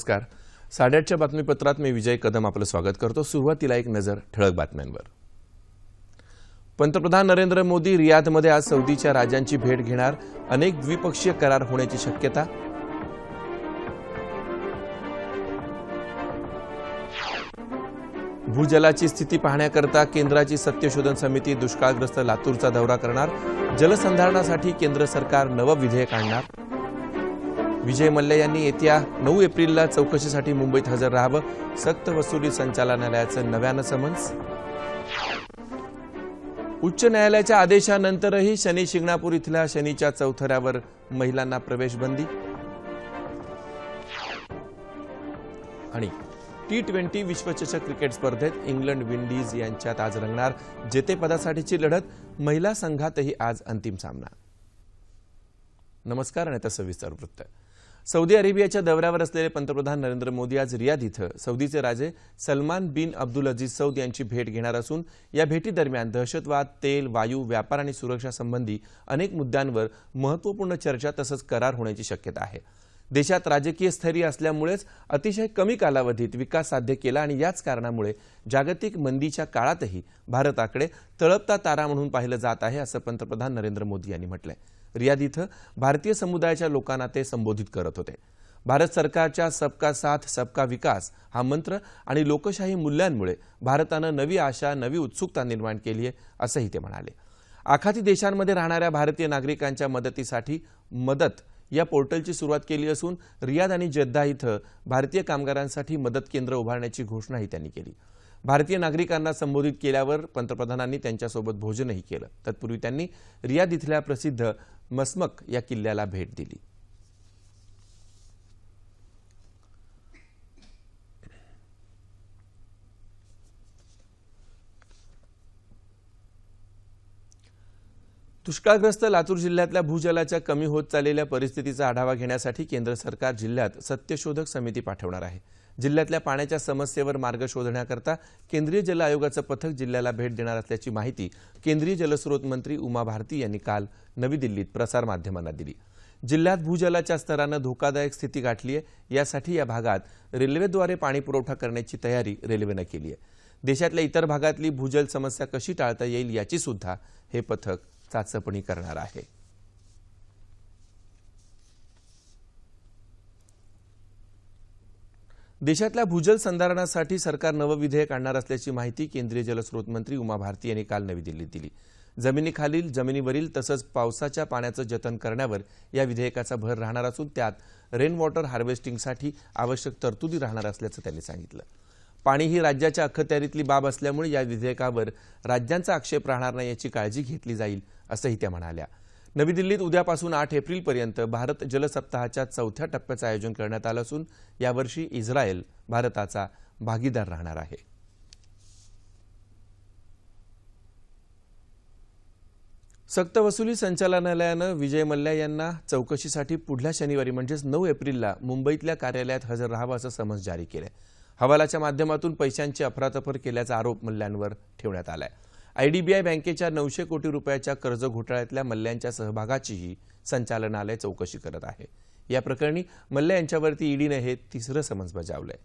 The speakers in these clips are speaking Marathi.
नमस्कार. साडेआठच्या बातमीपत्रात मी विजय कदम आपलं स्वागत करतो. सुरुवातीला एक नजर ठळक बातम्यांवर. पंतप्रधान नरेंद्र मोदी रियादमध्ये आज सौदीच्या राजांची भेट घेणार अनेक द्विपक्षीय करार होण्याची शक्यता. भूजलाची स्थिती पाहण्याकरता केंद्राची सत्यशोधन समिती दुष्काळग्रस्त लातूरचा दौरा करणार. जलसंधारणासाठी केंद्र सरकार नवं विधेयक आणणार. विजय मल्ल्या यांनी येत्या नऊ एप्रिलला चौकशीसाठी मुंबईत हजर राहावं सक्त वसुली संचालनालयाचं नव्यानं समन्स. उच्च न्यायालयाच्या आदेशानंतरही शनी शिंगणापूर इथल्या शनीच्या चौथऱ्यावर महिलांना प्रवेश बंदी आणि टी ट्वेंटी विश्वचषक क्रिकेट स्पर्धेत इंग्लंड विंडीज यांच्यात आज रंगणार जेतेपदासाठीची लढत महिला संघातही आज अंतिम सामना. नमस्कार आणि आता सविस्तर वृत्त. सौदी अरेबियाच्या दौऱ्यावर असलेले पंतप्रधान नरेंद्र मोदी आज रियाद इथं. सौदीचे राजे Salman bin Abdul Aziz Saud यांची भेट घेणार असून या भेटीदरम्यान दहशतवाद तेल वायू व्यापार आणि सुरक्षा संबंधी अनेक मुद्द्यांवर महत्त्वपूर्ण चर्चा तसंच करार होण्याची शक्यता आहे. देशात राजकीय स्थैर्य असल्यामुळेच अतिशय कमी कालावधीत विकास साध्य केला आणि याच कारणामुळे जागतिक मंदीच्या काळातही भारताकडे तळपता तारा म्हणून पाहिलं जात आहे असं पंतप्रधान नरेंद्र मोदी यांनी म्हटलंय. रियाद इथं भारतीय समुदायाच्या लोकांना ते संबोधित करत होते. भारत सरकारच्या सबका साथ सबका विकास हा मंत्र आणि लोकशाही मूल्यांमुळे भारतानं नवी आशा नवी उत्सुकता निर्माण केली आहे असंही ते म्हणाले. आखाती देशांमध्ये राहणाऱ्या भारतीय नागरिकांच्या मदतीसाठी मदत या पोर्टलची सुरुवात केली असून रियाद आणि जद्दा इथं भारतीय कामगारांसाठी मदत केंद्र उभारण्याची घोषणाही त्यांनी केली. भारतीय नागरिकांना संबोधित केल्यावर पंतप्रधानांनी त्यांच्यासोबत भोजनही केलं. तत्पूर्वी त्यांनी रियाद इथल्या प्रसिद्ध मस्मक या किल्ल्याला भेट दिली. दुष्काळग्रस्त लातूर जिल्ह्यातल्या भूजलाच्या कमी होत चाललेल्या परिस्थितीचा आढावा घेण्यासाठी केंद्र सरकार जिल्ह्यात सत्यशोधक समिती पाठवणार आहे. जिल्ह्यातल्या पाण्याच्या समस्येवर मार्ग शोधण्याकरता केंद्रीय जल आयोगाचं पथक जिल्ह्याला भेट देणार असल्याची माहिती केंद्रीय जलस्रोत मंत्री उमा भारती यांनी काल नवी दिल्लीत प्रसारमाध्यमांना दिली. जिल्ह्यात भूजलाच्या स्तरानं धोकादायक स्थिती गाठली आहे यासाठी या भागात रेल्वेद्वारे पाणीपुरवठा करण्याची तयारी रेल्वेनं केली आहे देशातल्या इतर भागातली भूजल समस्या कशी टाळता येईल याची सुद्धा हे पथक चाचपणी करणार आहे. देशातल्या भूजल संधारणासाठी सरकार नवं विधेयक आणणार असल्याची माहिती केंद्रीय जलस्रोत मंत्री उमा भारती यांनी काल नवी दिल्लीत दिली. जमिनीखालील जमिनीवरील तसंच पावसाच्या पाण्याचं जतन करण्यावर या विधेयकाचा भर राहणार असून त्यात रेन वॉटर हार्वेस्टिंगसाठी आवश्यक तरतुदी राहणार असल्याचं त्यांनी सांगितलं. पाणी ही राज्याच्या अखत्यारीतली बाब असल्यामुळे या विधेयकावर राज्यांचा आक्षेप राहणार नाही याची काळजी घेतली जाईल असंही त्या म्हणाल्या. नवी दिल्लीत उद्यापासून आठ एप्रिलपर्यंत भारत जल सप्ताहाच्या चौथ्या टप्प्याचं आयोजन करण्यात आलं असून यावर्षी इस्रायल भारताचा भागीदार राहणार आहे. सक्तवसुली संचालनालयानं विजय मल्ल्या यांना चौकशीसाठी पुढल्या शनिवारी म्हणजेच नऊ एप्रिलला मुंबईतल्या कार्यालयात हजर राहावं असं समज जारी केलं हवालाच्या माध्यमातून पैशांची अफरातफर केल्याचा आरोप मल्ल्यांवर ठेवण्यात आलाय. आयडीबीआय बँकेच्या नऊशे कोटी रुपयाच्या कर्ज घोटाळ्यातल्या मल्ल्यांच्या सहभागाचीही संचालनालय चौकशी करत आहे. या प्रकरणी मल्ल्या यांच्यावरती ईडीनं हे तिसरं समन्स बजावलंय.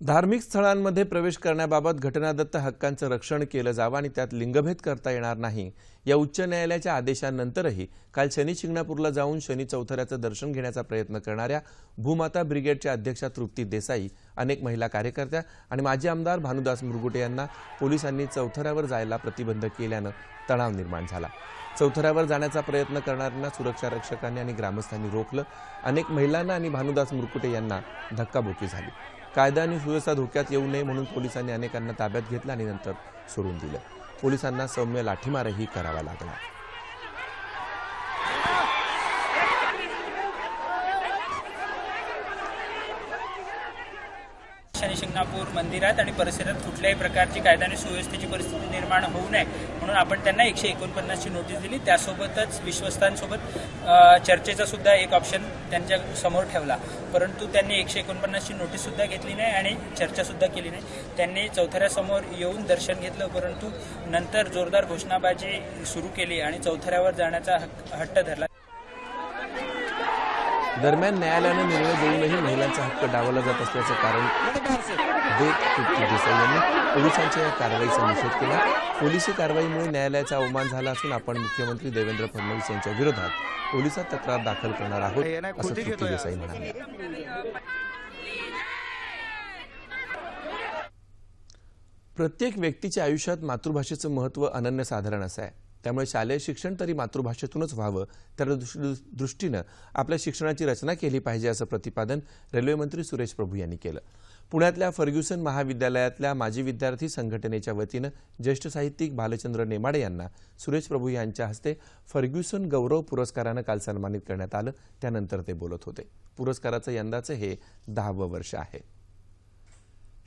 धार्मिक स्थळांमध्ये प्रवेश करण्याबाबत घटनादत्त हक्कांचं रक्षण केलं जावं आणि त्यात लिंगभेद करता येणार नाही या उच्च न्यायालयाच्या आदेशानंतरही काल शनी शिंगणापूरला जाऊन शनी चौथऱ्याचं दर्शन घेण्याचा प्रयत्न करणाऱ्या भूमाता ब्रिगेडच्या अध्यक्षा तृप्ती देसाई अनेक महिला कार्यकर्त्या आणि माजी आमदार भानुदास मुरगुटे यांना पोलिसांनी चौथऱ्यावर जायला प्रतिबंध केल्यानं तणाव निर्माण झाला. चौथऱ्यावर जाण्याचा प्रयत्न करणाऱ्यांना सुरक्षा रक्षकांनी आणि ग्रामस्थांनी रोखलं. अनेक महिलांना आणि भानुदास मुरकुटे यांना धक्काबुक्की झाली. कायदा आणि सुव्यवस्था धोक्यात येऊ नये म्हणून पोलिसांनी अनेकांना ताब्यात घेतलं आणि नंतर सोडून दिलं. पोलिसांना सौम्य लाठीमारही करावा लागला. शनी शिंगणापूर मंदिरात आणि परिसरात कुठल्याही प्रकारची कायदा आणि सुव्यवस्थेची परिस्थिती निर्माण होऊ नये. म्हणून आपण त्यांना एकशे एकोणपन्नासची नोटीस दिली. त्यासोबतच विश्वस्तांसोबत चर्चेचा सुद्धा एक ऑप्शन त्यांच्यासमोर ठेवला. परंतु त्यांनी एकशे एकोणपन्नासची नोटीस सुद्धा घेतली नाही आणि चर्चासुद्धा केली नाही. त्यांनी चौथऱ्यासमोर येऊन दर्शन घेतलं परंतु नंतर जोरदार घोषणाबाजी सुरू केली आणि चौथऱ्यावर जाण्याचा हट्ट धरला. दरम्यान न्यायालयानं निर्णय देऊनही महिलांचा हक्क डावला जात असल्याचं कारण देत देसाई यांनी पोलिसांच्या या कारवाईचा निषेध केला. पोलिसी कारवाईमुळे न्यायालयाचा अवमान झाला असून आपण मुख्यमंत्री देवेंद्र फडणवीस यांच्या विरोधात पोलिसात तक्रार दाखल करणार आहोत असं तृप्ती देसाई म्हणाले. प्रत्येक व्यक्तीच्या आयुष्यात मातृभाषेचं महत्त्व अनन्यसाधारण असं आहे. त्यामुळे शालेय शिक्षण तरी मातृभाषेतूनच व्हावं त्या दृष्टीनं आपल्या शिक्षणाची रचना केली पाहिजे असं प्रतिपादन रेल्वेमंत्री सुरेश प्रभू यांनी केलं. पुण्यातल्या फर्ग्युसन महाविद्यालयातल्या माजी विद्यार्थी संघटनेच्या वतीनं ज्येष्ठ साहित्यिक भालचंद्र नेमाडे यांना सुरेश प्रभू यांच्या हस्ते फर्ग्युसन गौरव पुरस्कारानं काल सन्मानित करण्यात आलं. त्यानंतर ते बोलत होते. पुरस्काराचं यंदाचं हे दहावं वर्ष आहे.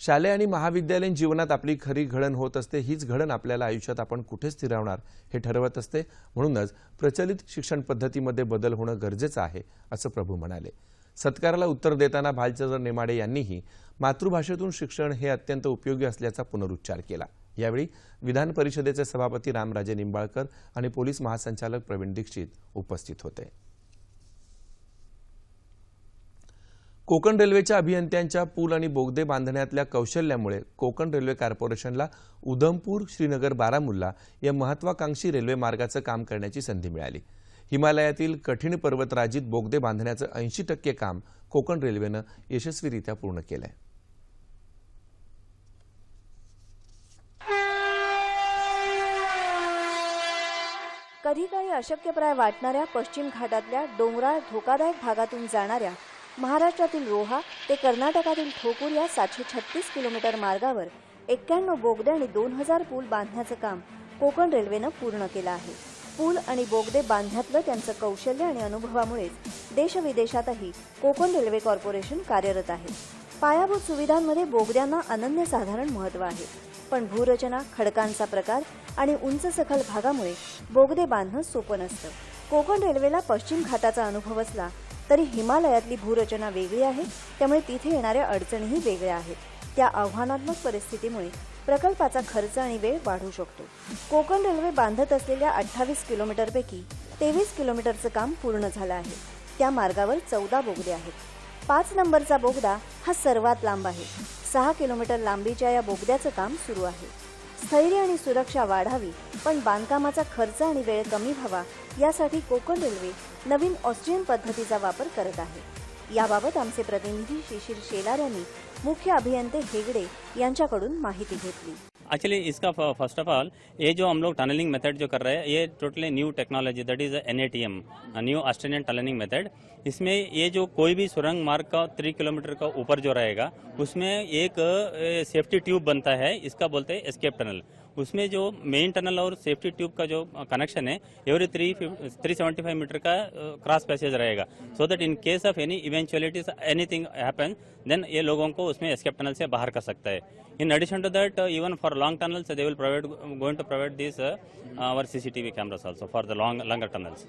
शालेय आणि महाविद्यालयीन जीवनात आपली खरी घडण होत असते हीच घडण आपल्याला आयुष्यात आपण कुठे स्थिरावणार हे ठरवत असते. म्हणूनच प्रचलित शिक्षण पद्धतीमध्ये बदल होणं गरजेचं आहे असं प्रभू म्हणाले. सत्काराला उत्तर देताना भालचंद्र नेमाडे यांनीही मातृभाषेतून शिक्षण हे अत्यंत उपयोगी असल्याचा पुनरुच्चार केला. यावेळी विधान परिषदेचे सभापती रामराजे निंबाळकर आणि पोलीस महासंचालक प्रवीण दीक्षित उपस्थित होते. कोकण रेल्वेच्या अभियंत्यांच्या पूल आणि बोगदे बांधण्यातल्या कौशल्यामुळे कोकण रेल्वे कॉर्पोरेशनला उधमपूर श्रीनगर बारामुल्ला या महत्वाकांक्षी रेल्वे मार्गाचं काम करण्याची संधी मिळाली. हिमालयातील कठीण पर्वतराजीत बोगदे बांधण्याचं ऐंशी टक्के काम कोकण रेल्वेनं यशस्वीरित्या पूर्ण केलंय. कधी काही अशक्यप्राय वाटणाऱ्या पश्चिम घाटातल्या डोंगराळ धोकादायक भागातून जाणाऱ्या महाराष्ट्रातील रोहा ते कर्नाटकातील ठोकूर या सातशे छत्तीस किलोमीटर मार्गावर एक्क्याण्णव बोगदे आणि दोन हजार पूल बांधण्याचं काम कोकण रेल्वेनं पूर्ण केलं आहे. पूल आणि बोगदे बांधण्यातलं त्यांचं कौशल्य आणि अनुभवामुळेच देशविदेशातही कोकण रेल्वे कॉर्पोरेशन कार्यरत आहे. पायाभूत सुविधांमध्ये बोगद्यांना अनन्यसाधारण महत्त्व आहे. पण भूरचना खडकांचा प्रकार आणि उंच सखल भागामुळे बोगदे बांधणं सोपं नसतं. कोकण रेल्वेला पश्चिम घाटाचा अनुभव असला तरी हिमालयातली भूरचना वेगळी आहे त्यामुळे तिथे येणाऱ्या अडचणीही वेगळ्या आहेत. त्या आव्हानात्मक परिस्थितीमुळे प्रकल्पाचा खर्च आणि वेळ वाढू शकतो. कोकण रेल्वे बांधत असलेल्या अठ्ठावीस किलोमीटरपैकी तेवीस किलोमीटरचं काम पूर्ण झालं आहे. त्या मार्गावर चौदा बोगदे आहेत. पाच नंबरचा बोगदा हा सर्वात लांब आहे. सहा किलोमीटर लांबीच्या या बोगद्याचं काम सुरू आहे. स्थैर्य आणि सुरक्षा वाढावी पण बांधकामाचा खर्च आणि वेळ कमी व्हावा यासाठी कोकण रेल्वे नवीन ऑस्ट्रियन पद्धतीचा वापर करत आहे. याबाबत आमचे प्रतिनिधी शिशिर शेलार यांनी मुख्य अभियंते हेगडे यांच्याकडून माहिती घेतली. एक्चुअली इसका फ़र्स्ट ऑफ़ ऑल ये जो हम लोग टनलिंग मेथड जो कर रहे हैं, ये totally new technology that is N A T M new Australian tunnelling method इसमें ये जो कोई भी सुरंग मार्ग का थ्री किलोमीटर का ऊपर जो रहेगा, उसमें एक सेफ्टी ट्यूब बनता है, इसका बोलते हैं एस्केप टनल उसमें जो मेन टनल और सेफ्टी ट्यूब का जो कनेक्शन है every three three seventy five metre का क्रॉस पैसेज रहेगा। So that in case of any eventualities anything happen then ये लोगों को उसमें एस्केप टनल से बाहर कर सकता है। In addition to that even for long tunnels they will provide going to provide this our CCTV cameras also for the long longer tunnels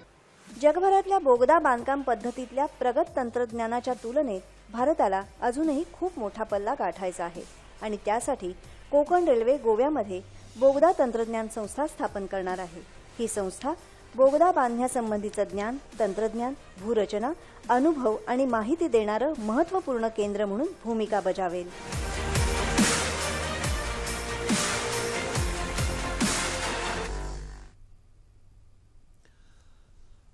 जगभरातल्या बोगदा बांधकाम पद्धतीतल्या प्रगत तंत्रज्ञानाच्या तुलनेत भारताला अजूनही खूप मोठा पल्ला गाठायचा आहे. आणि त्यासाठी कोकण रेल्वे गोव्यामध्ये बोगदा तंत्रज्ञान संस्था स्थापन करणार आहे. ही संस्था बोगदा बांधण्यासंबंधीचं ज्ञान तंत्रज्ञान भूरचना अनुभव आणि माहिती देणारं महत्त्वपूर्ण केंद्र म्हणून भूमिका बजावेल.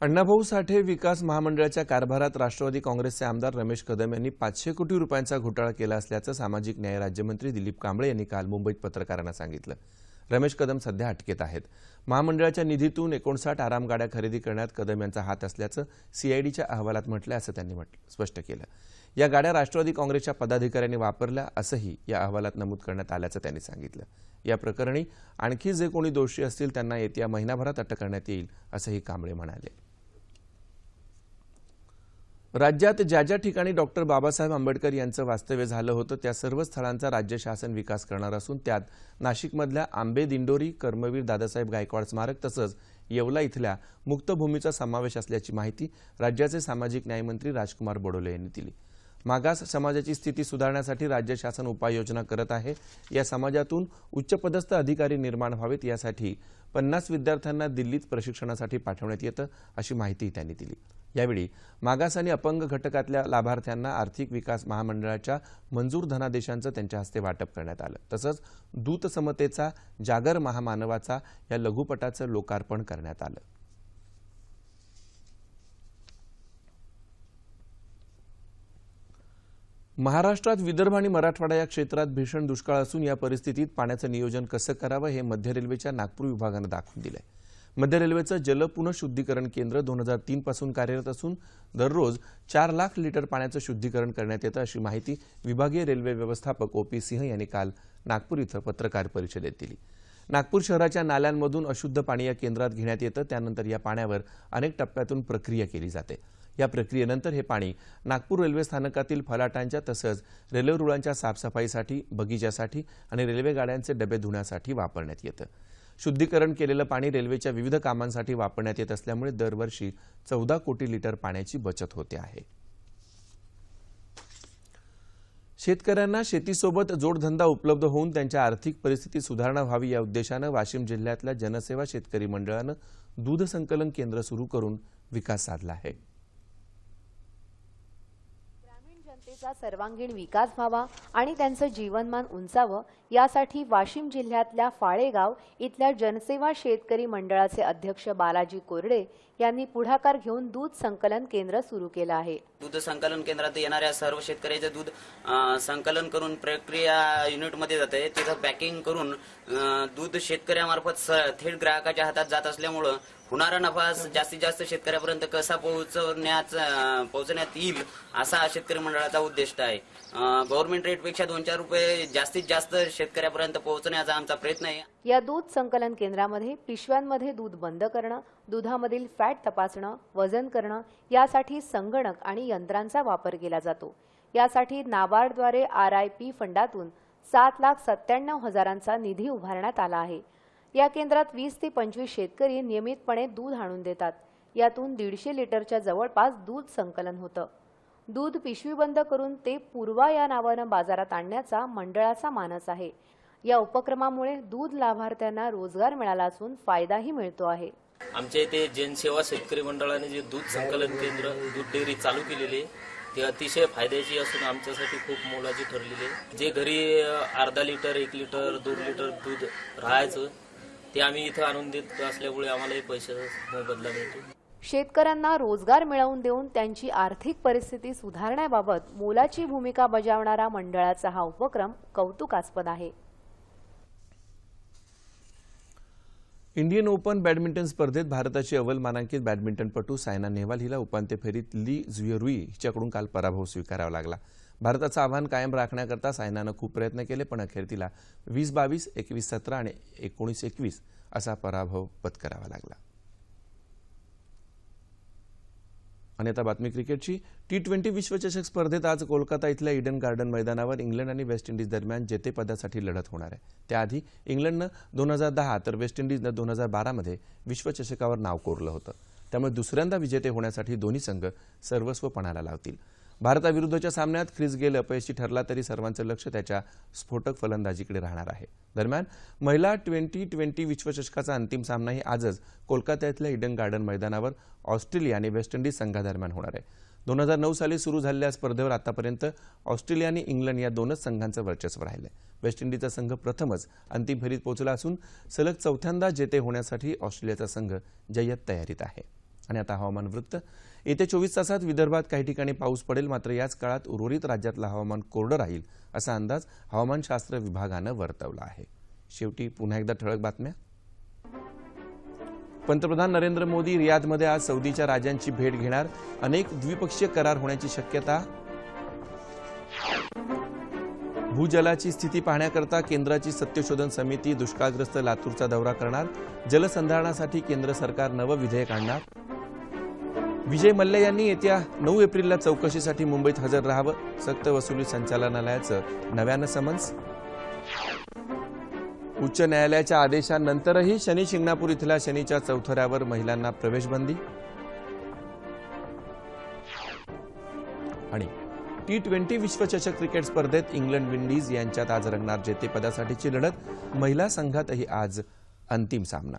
अण्णाभाऊ साठे विकास महामंडळाच्या कारभारात राष्ट्रवादी काँग्रेसचे आमदार रमेश कदम यांनी पाचशे कोटी रुपयांचा घोटाळा केला असल्याचं सामाजिक न्याय राज्यमंत्री दिलीप कांबळे यांनी काल मुंबईत पत्रकारांना सांगितलं. रमेश कदम सध्या अटकेत आहेत. महामंडळाच्या निधीतून एकोणसाठ आरामगाड्या खरेदी करण्यात कदम यांचा हात असल्याचं सीआयडीच्या अहवालात म्हटलं असं त्यांनी म्हटलं स्पष्ट केलं. या गाड्या राष्ट्रवादी काँग्रेसच्या पदाधिकाऱ्यांनी वापरल्या असंही या अहवालात नमूद करण्यात आल्याचं त्यांनी सांगितलं. या प्रकरणी आणखी जे कोणी दोषी असतील त्यांना येत्या महिनाभरात अटक करण्यात येईल असंही कांबळे म्हणाले. राज्यात ज्या ज्या ठिकाणी डॉक्टर बाबासाहेब आंबेडकर यांचं वास्तव्य झालं होतं त्या सर्व स्थळांचा राज्य शासन विकास करणार असून त्यात नाशिकमधल्या आंबे दिंडोरी कर्मवीर दादासाहेब गायकवाड स्मारक तसंच येवला इथल्या मुक्तभूमीचा समावेश असल्याची माहिती राज्याचे सामाजिक न्यायमंत्री राजकुमार बडोले यांनी दिली. मागास समाजाची स्थिती सुधारण्यासाठी राज्य शासन उपाययोजना करत आहे. या समाजातून उच्चपदस्थ अधिकारी निर्माण व्हावेत यासाठी पन्नास विद्यार्थ्यांना दिल्लीत प्रशिक्षणासाठी पाठवण्यात येतं अशी माहिती त्यांनी दिली. यावेळी मागास आणि अपंग घटकातल्या लाभार्थ्यांना आर्थिक विकास महामंडळाच्या मंजूर धनादेशांचं त्यांच्या हस्ते वाटप करण्यात आलं. तसंच दूत समतेचा जागर महामानवाचा या लघुपटाचं लोकार्पण करण्यात आलं. महाराष्ट्रात विदर्भ आणि मराठवाडा या क्षेत्रात भीषण दुष्काळ असून या परिस्थितीत पाण्याचं नियोजन कसं करावं हे मध्य रेल्वेच्या नागपूर विभागानं दाखवून दिलंय. मध्य रेल्वेचं जल पुनशुद्धीकरण केंद्र दोन हजार तीन पासून कार्यरत असून दररोज चार लाख लिटर पाण्याचं शुद्धीकरण करण्यात येतं अशी माहिती विभागीय रेल्वे व्यवस्थापक ओ पी सिंह यांनी काल नागपूर इथं पत्रकार परिषदेत दिली. नागपूर शहराच्या नाल्यांमधून अशुद्ध पाणी या केंद्रात घेण्यात येतं त्यानंतर या पाण्यावर अनेक टप्प्यातून प्रक्रिया केली जाते. या प्रक्रियेनंतर हे पाणी नागपूर रेल्वे स्थानकातील फलाटांच्या तसंच रेल्वे रुळांच्या साफसफाईसाठी बगीच्यासाठी आणि रेल्वे गाड्यांचे डबे धुण्यासाठी वापरण्यात येतं. शुद्धीकरण केलेलं पाणी रेल्वेच्या विविध कामांसाठी वापरण्यात येत असल्यामुळे दरवर्षी चौदा कोटी लिटर पाण्याची बचत होते आहे. शेतकऱ्यांना शेतीसोबत जोडधंदा उपलब्ध होऊन त्यांच्या आर्थिक परिस्थिती सुधारणा व्हावी या उद्देशानं वाशिम जिल्ह्यातल्या जनसेवा शेतकरी मंडळानं दूध संकलन केंद्र सुरू करून विकास साधला आहे. जनतेचा सर्वांगीण विकास व्हावा आणि त्यांचं जीवनमान उंचावं यासाठी वाशिम जिल्ह्यातल्या फाळेगाव इथल्या जनसेवा शेतकरी मंडळाचे अध्यक्ष बालाजी कोरडे यांनी पुढाकार घेऊन दूध संकलन केंद्र सुरू केलं आहे. दूध संकलन केंद्रात येणाऱ्या सर्व शेतकऱ्याचे दूध संकलन करून प्रक्रिया युनिटमध्ये जाते तिथं पॅकिंग करून दूध शेतकऱ्यामार्फत स- थेट ग्राहकाच्या हातात जात असल्यामुळं होणारा नफा जास्तीत जास्त शेतकऱ्यापर्यंत कसा पोहोचवण्यात पोहोचण्यात येईल असा शेतकरी मंडळाचा उद्देश आहे. गव्हर्नमेंट रेटपेक्षा दोन चार रुपये जास्तीत जास्त शेतकऱ्यापर्यंत पोहोचण्याचा आमचा प्रयत्न आहे. या दूध संकलन केंद्रामध्ये पिशव्यांमध्ये दूध बंद करणं दुधामधील फॅट तपासणं वजन करणं यासाठी संगणक आणि यंत्रांचा वापर केला जातो. यासाठी नाबार्डद्वारे आर आय पी फंडातून सात लाख सत्त्याण्णव हजारांचा निधी उभारण्यात आला आहे. या केंद्रात वीस ते पंचवीस शेतकरी नियमितपणे दूध आणून देतात. यातून दीडशे लिटरच्या जवळपास दूध संकलन होतं. दूध पिशवी बंद करून ते पूर्वा या नावानं बाजारात आणण्याचा मंडळाचा मानस आहे. या उपक्रमामुळे दूध लाभार्थ्यांना रोजगार मिळाला असून फायदाही मिळतो आहे. आमच्या इथे जनसेवा शेतकरी मंडळाने जे दूध संकलन केंद्र दूध डेअरी चालू केलेली आहे ते अतिशय फायद्याची असून आमच्यासाठी खूप मोलाची ठरलेली आहे. जे घरी अर्धा लिटर एक लिटर दोन लिटर दूध राहायचं ते आम्ही इथं आणून देत असल्यामुळे आम्हालाही पैशाचा मोबदला मिळतो. शेतकऱ्यांना रोजगार मिळवून देऊन त्यांची आर्थिक परिस्थिती सुधारण्याबाबत मोलाची भूमिका बजावणारा मंडळाचा हा उपक्रम कौतुकास्पद आहे. इंडियन ओपन बॅडमिंटन स्पर्धेत भारताची अव्वल मानांकित बॅडमिंटनपटू सायना नेहवाल हिला उपांत्य फेरीत ली झुयरुई हिच्याकडून काल पराभव स्वीकारावा लागला. भारताचं आव्हान कायम राखण्याकरता सायनानं खूप प्रयत्न केले पण अखेर तिला वीस बावीस एकवीस सतरा आणि एकोणीस एकवीस असा पराभव पत्करावा लागला. आणि आता बातमी क्रिकेटची. टी ट्वेंटी विश्वचषक स्पर्धेत आज कोलकाता इथल्या इडन गार्डन मैदानावर इंग्लंड आणि वेस्ट इंडिज दरम्यान जेतेपदासाठी लढत होणार आहे. त्याआधी इंग्लंडनं दोन हजार दहा तर वेस्ट इंडिजनं दोन हजार बारामध्ये विश्वचषकावर नाव कोरलं होतं. त्यामुळे दुसऱ्यांदा विजेते होण्यासाठी दोन्ही संघ सर्वस्व पणाला लावतील. भारताविरुद्धच्या सामन्यात क्रिस गेल अपयशी ठरला तरी सर्वांचं लक्ष त्याच्या स्फोटक फलंदाजीकडे राहणार आहे. दरम्यान महिला ट्वेंटी ट्वेंटी विश्वचषकाचा अंतिम सामनाही आजच कोलकात्यातल्या इडन गार्डन मैदानावर ऑस्ट्रेलिया आणि वेस्ट इंडिज संघादरम्यान होणार आहे. दोन हजार नऊ साली सुरू झालेल्या स्पर्धेवर आतापर्यंत ऑस्ट्रेलिया आणि इंग्लंड या दोनच संघांचं वर्चस्व राहिलंय. वेस्ट इंडिजचा संघ प्रथमच अंतिम फेरीत पोहोचला असून सलग चौथ्यांदा जेते होण्यासाठी ऑस्ट्रेलियाचा संघ जय्यत तयारीत आहे. आणि आता हवामान वृत्त. येत्या चोवीस तासात विदर्भात काही ठिकाणी पाऊस पडेल मात्र याच काळात उर्वरित राज्यातलं हवामान कोरडं राहील असा अंदाज हवामानशास्त्र विभागानं वर्तवला आहे. शेवटी पुन्हा एकदा ठळक बातम्या. पंतप्रधान नरेंद्र मोदी रियादमध्ये आज सौदीच्या राजांची भेट घेणार. अनेक द्विपक्षीय करार होण्याची शक्यता. भूजलाची स्थिती पाहण्याकरता केंद्राची सत्यशोधन समिती दुष्काळग्रस्त लातूरचा दौरा करणार. जलसंधारणासाठी केंद्र सरकार नवं विधेयक आणणार. विजय मल्ल्या यांनी येत्या नऊ एप्रिलला चौकशीसाठी मुंबईत हजर राहावं सक्तवसुली संचालनालयाचं नव्यानं समन्स. उच्च न्यायालयाच्या आदेशानंतरही शनी शिंगणापूर इथल्या शनीच्या चौथऱ्यावर महिलांना प्रवेशबंदी. आणि टी ट्वेंटी विश्वचषक क्रिकेट स्पर्धेत इंग्लंड विंडीज यांच्यात आज रंगणार जेतेपदासाठीची लढत महिला संघातही आज अंतिम सामना.